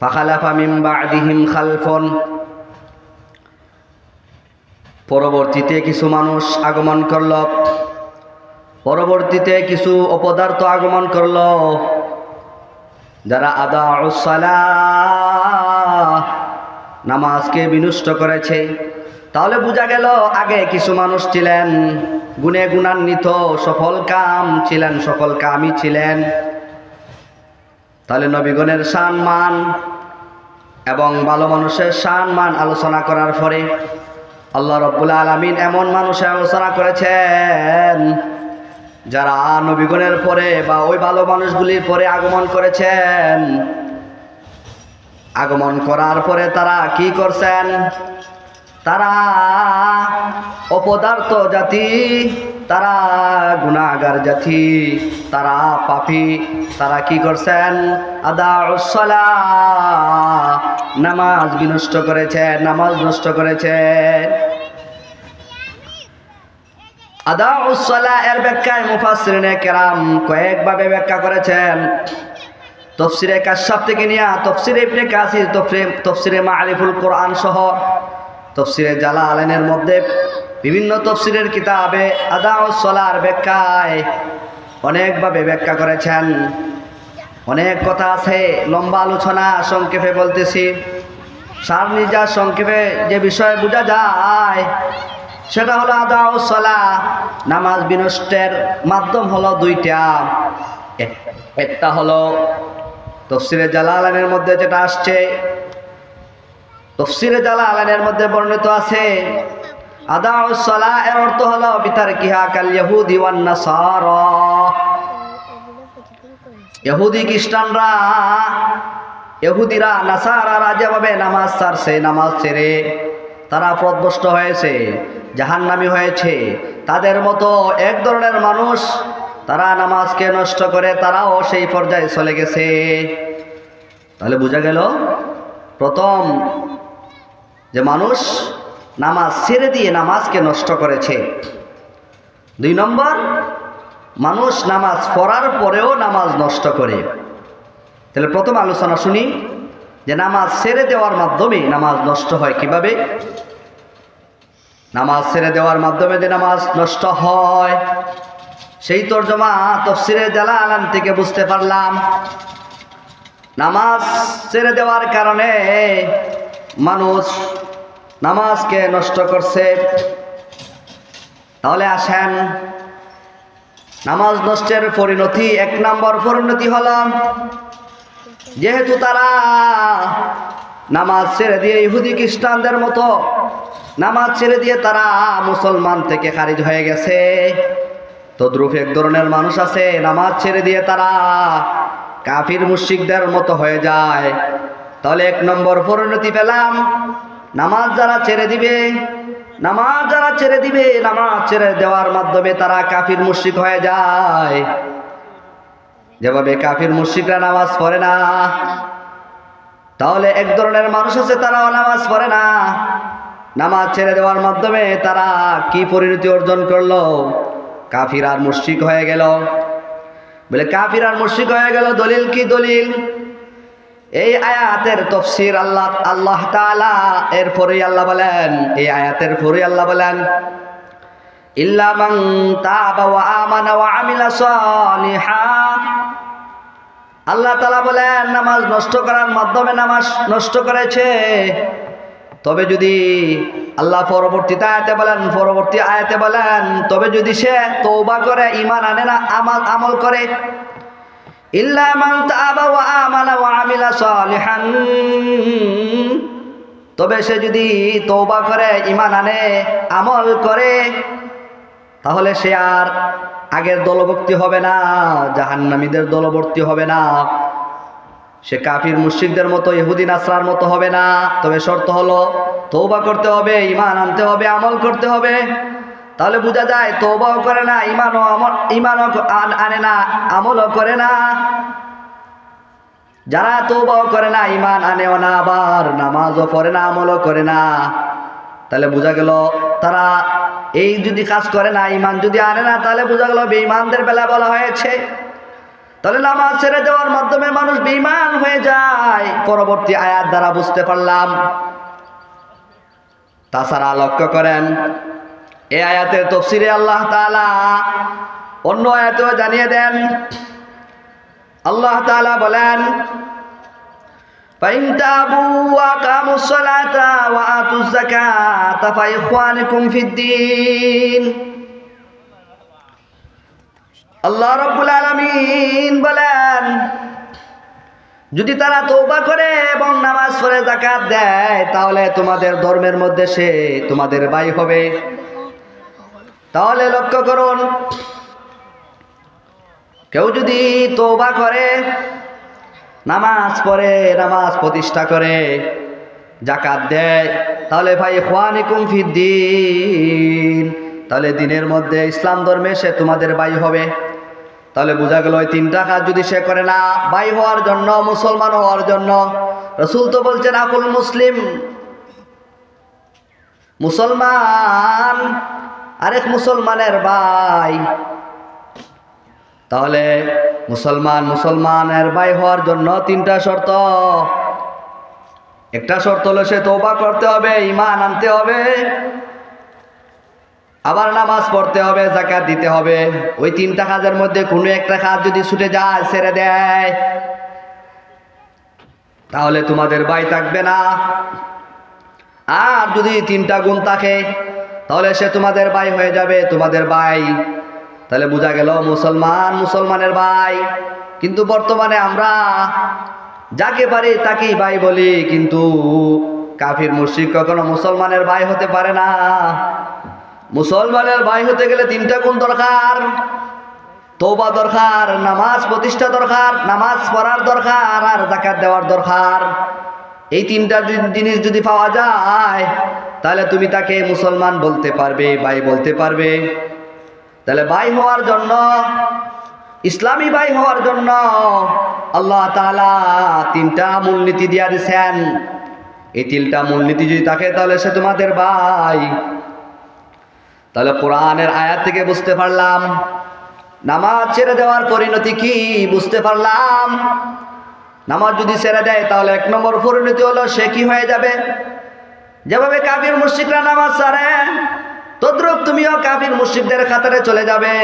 ফাখালাফা মিন বা'দিহিম খালফুন। পরবর্তীতে কিছু মানুষ আগমন করল। পরবর্তীতে কিছু অপদার্থ আগমন করল। যারা আদা নামাজকে বিনষ্ট করেছে। তাহলে বোঝা গেল আগে কিছু মানুষ ছিলেন, গুণে গুণান্বিত, সফল কাম ছিলেন, সফল কামই ছিলেন। তাহলে নবীগণের শান মান এবং ভালো মানুষের শান মান আলোচনা করার পরে আল্লাহ রব্বুল আলমিন এমন মানুষের আলোচনা করেছেন, যারা নবীগণের পরে বা ওই ভালো মানুষগুলির পরে আগমন করেছেন। আগমন করার পরে তারা কি করছেন? তারা অপদার্থ জাতি তারা গুণাগার জাতি, তারা পাপি, তারা কি করছেন? আদা নামাজ বিনষ্ট করেছে, নামাজ নষ্ট করেছে। আদা উসলা এর ব্যাখ্যায় মুফাসরিনে কেরাম কয়েকভাবে ব্যাখ্যা করেছেন। তফসিরে কাশ্যাপ থেকে নিয়ে তফসিরে ইবনে কাসির, তফসিরে তফসিরে আলিফুল কোরআন সহ তফসিরে জালা আলেনের মধ্যে বিভিন্ন তফসিলের কিতাবে আদা সলার ব্যাখ্যায় অনেকভাবে ব্যাখ্যা করেছেন। অনেক কথা আছে, লম্বা আলোচনা সংক্ষেপে বলতেছি। সার নিজা সংক্ষেপে যে বিষয় বোঝা যায়, সেটা হলো আদা সলা, নামাজ বিনষ্টের মাধ্যম হলো দুইটা। এক- একটা হলো তফসিরে জালালানের মধ্যে যেটা আসছে তফসিরে জালালানের মধ্যে বর্ণিত আছে আদা সলা এর অর্থ হলো বিতার কিহা কাল ইহুদি ওয়ান নাসারা ইহুদি খ্রিস্টানরা ইহুদিরা নাসারারা যেভাবে নামাজ ছাড়ছে নামাজ ছেড়ে তারা প্রদষ্ট হয়েছে, জাহান্নামি হয়েছে। তাদের মতো এক ধরনের মানুষ তারা নামাজকে নষ্ট করে তারাও সেই পর্যায়ে চলে গেছে। তাহলে বোঝা গেল, প্রথম যে মানুষ নামাজ ছেড়ে দিয়ে নামাজকে নষ্ট করেছে। দুই নম্বর, মানুষ নামাজ পড়ার পরেও নামাজ নষ্ট করে। তাহলে প্রথম আলোচনা শুনি, যে নামাজ ছেড়ে দেওয়ার মাধ্যমে নামাজ নষ্ট হয় কীভাবে? নামাজ ছেড়ে দেওয়ার মাধ্যমে যে নামাজ নষ্ট হয়, সেই তর্জমা তফসিরে জালা আলাম থেকে বুঝতে পারলাম। নামাজ ছেড়ে দেওয়ার কারণে মানুষ নামাজকে নষ্ট করছে। তাহলে আসেন। নামাজ নষ্টের পরিণতি, এক নম্বর পরিণতি হল, যেহেতু তারা নামাজ ছেড়ে দিয়ে ইহুদি খ্রিস্টানদের মতো নামাজ ছেড়ে দিয়ে তারা মুসলমান থেকে খারিজ হয়ে গেছে, তদ্রুপ এক ধরনের মানুষ আছে, নামাজ ছেড়ে দিয়ে তারা কাফির মুশিকদের মতো হয়ে যায়। তাহলে এক নম্বর পরিণতি পেলাম নামাজ যারা ছেড়ে দিবে, নামাজ যারা ছেড়ে দিবে, নামাজ ছেড়ে দেওয়ার মাধ্যমে তারা কাফির মুশিক হয়ে যায়। যেভাবে কাফির মুশিকরা নামাজ পড়ে না, তাহলে এক ধরনের মানুষ আছে, তারাও নামাজ পড়ে না। নামাজ ছেড়ে দেওয়ার মাধ্যমে তারা কি পরিণতি অর্জন করল? কাফির আর মুশিক হয়ে গেল। বলে কাফির আর মুশিক হয়ে গেল, দলিল কি দলিল? এই আয়াতের তফসির আল্লাহ আল্লাহ তাআলা এর পরেই আল্লাহ বলেন, এই আয়াতের পরেই আল্লাহ বলেন, ইল্লা মান তাবা ওয়া আমানা ওয়া আমিলা সালিহা। আল্লাহ তাআলা বলেন, নামাজ নষ্ট করার মাধ্যমে নামাজ নষ্ট করেছে। তবে যদি আল্লাহ পরবর্তীতে আয়াতে বলেন, পরবর্তী আয়াতে বলেন, তবে যদি সে তৌবা করে ইমান আনে না আমল আমল করে ইল্লা মান তাবা ওয়া ওয়া আমিলা সালিহান। তবে সে যদি তৌবা করে ইমান আনে, আমল করে, তাহলে সে আর আগের দলভক্তি হবে না, জাহান্নামীদের দলবর্তী হবে না। সে কাফির মুশরিকদের মতো, ইহুদি নাসরার মতো হবে না। তবে শর্ত হলো তৌবা করতে হবে ইমান আনতে হবে, আমল করতে হবে। তাহলে বোঝা যায় তৌবাও করে না ইমানও আমল ইমানও আনে না, আমলও করে না। যারা তৌবাও করে না ইমান আনেও না, আবার নামাজও পড়ে না, আমলও করে না। তাহলে বোঝা গেল, তারা এই যদি কাজ করে না ইমান যদি আনে না, তাহলে বোঝা গেল বেঈমানদের বেলা বলা হয়েছে। তাহলে নামাজ ছেড়ে দেওয়ার মাধ্যমে মানুষ বেঈমান হয়ে যায়। পরবর্তী আয়াত দ্বারা বুঝতে পারলাম। তাছাড়া লক্ষ্য করেন এই আয়াতের তফসিরে আল্লাহ তাআলা অন্য আয়াতেও জানিয়ে দেন আল্লাহ তাআলা বলেন فإن تابوا وأقاموا الصلاة وآتوا الزكاة فإخوانكم في الدين আল্লাহ রব্বুল আলামিন বলেন যদি তারা তৌবা করে এবং নামাজ পড়ে জাকাত দেয় তাহলে তোমাদের ধর্মের মধ্যে সে তোমাদের ভাই হবে তাহলে লক্ষ্য করুন, কেউ যদি তৌবা করে, নামাজ পড়ে, নামাজ প্রতিষ্ঠা করে জাকাত দেয়, তাহলে ভাই খোয়ানিকুম ফিদ্দিন তাহলে দিনের মধ্যে ইসলাম ধর্মে সে তোমাদের ভাই হবে। তাহলে বোঝা গেল ওই তিনটা কাজ যদি সে করে না ভাই হওয়ার জন্য, মুসলমান হওয়ার জন্য। রসুল তো বলছেন, আকুল মুসলিম, মুসলমান আরেক মুসলমানের ভাই। তাহলে মুসলমান মুসলমানের ভাই হওয়ার জন্য তিনটা শর্ত। একটা শর্ত হলো সে তৌবা করতে হবে ইমান আনতে হবে, আবার নামাজ পড়তে হবে জাকাত দিতে হবে। ওই তিনটা কাজের মধ্যে কোনো একটা কাজ যদি ছুটে যায়, ছেড়ে দেয়, তাহলে তোমাদের ভাই থাকবে না। আর যদি তিনটা গুণ থাকে তাহলে সে তোমাদের ভাই হয়ে যাবে, তোমাদের ভাই। তাহলে বোঝা গেল মুসলমান মুসলমানের ভাই। কিন্তু বর্তমানে আমরা যাকে পারি তাকেই ভাই বলি, কিন্তু কাফির, মুশরিক কখনো মুসলমানের ভাই হতে পারে না। মুসলমানের ভাই হতে গেলে তিনটা গুণ দরকার। তৌবা দরকার, নামাজ প্রতিষ্ঠা দরকার, নামাজ পড়ার দরকার, আর জাকাত দেওয়ার দরকার। এই তিনটা জিনিস যদি পাওয়া যায়, তাহলে তুমি তাকে মুসলমান বলতে পারবে, ভাই বলতে পারবে। তাহলে ভাই হওয়ার জন্য, ইসলামী ভাই হওয়ার জন্য আল্লাহ তাআলা তিনটা মূলনীতি দিয়া দিছেন। এই তিনটা মূলনীতি যদি থাকে, তাহলে সে তোমাদের ভাই। তাহলে কোরআনের আয়াত থেকে বুঝতে পারলাম। নামাজ ছেড়ে দেওয়ার পরিণতি কি, বুঝতে পারলাম। নামাজ যদি ছেড়ে দেয়, তাহলে এক নম্বর পরিণতি হলো সে কি হয়ে যাবে? যেভাবে কাবির মুশিকরা নামাজ ছাড়ে তদ্রুপ তুমিও কাবির মুশিকদের খাতারে চলে যাবে।